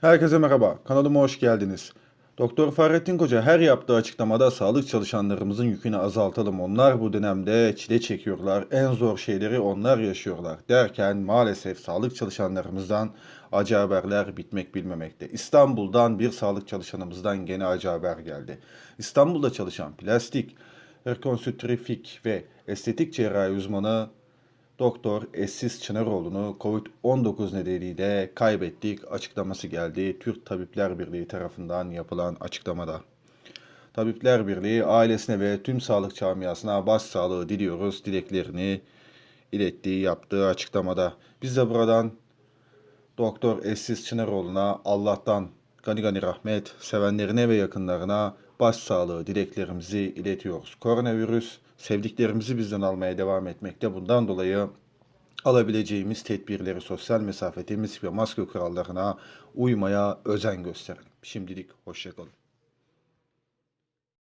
Herkese merhaba, kanalıma hoş geldiniz. Doktor Fahrettin Koca her yaptığı açıklamada sağlık çalışanlarımızın yükünü azaltalım. Onlar bu dönemde çile çekiyorlar, en zor şeyleri onlar yaşıyorlar derken maalesef sağlık çalışanlarımızdan acı haberler bitmek bilmemekte. İstanbul'dan bir sağlık çalışanımızdan gene acı haber geldi. İstanbul'da çalışan plastik, rekonstrüktif ve estetik cerrahi uzmanı Doktor Esis Çınaroğlu'nu COVID-19 nedeniyle kaybettik açıklaması geldi Türk Tabipler Birliği tarafından yapılan açıklamada. Tabipler Birliği ailesine ve tüm sağlık camiasına başsağlığı diliyoruz dileklerini ilettiği yaptığı açıklamada. Biz de buradan Doktor Esis Çınaroğlu'na Allah'tan gani gani rahmet, sevenlerine ve yakınlarına başsağlığı dileklerimizi iletiyoruz. Koronavirüs sevdiklerimizi bizden almaya devam etmekte. Bundan dolayı alabileceğimiz tedbirleri sosyal mesafe, temiz ve maske kurallarına uymaya özen gösterelim. Şimdilik hoşçakalın.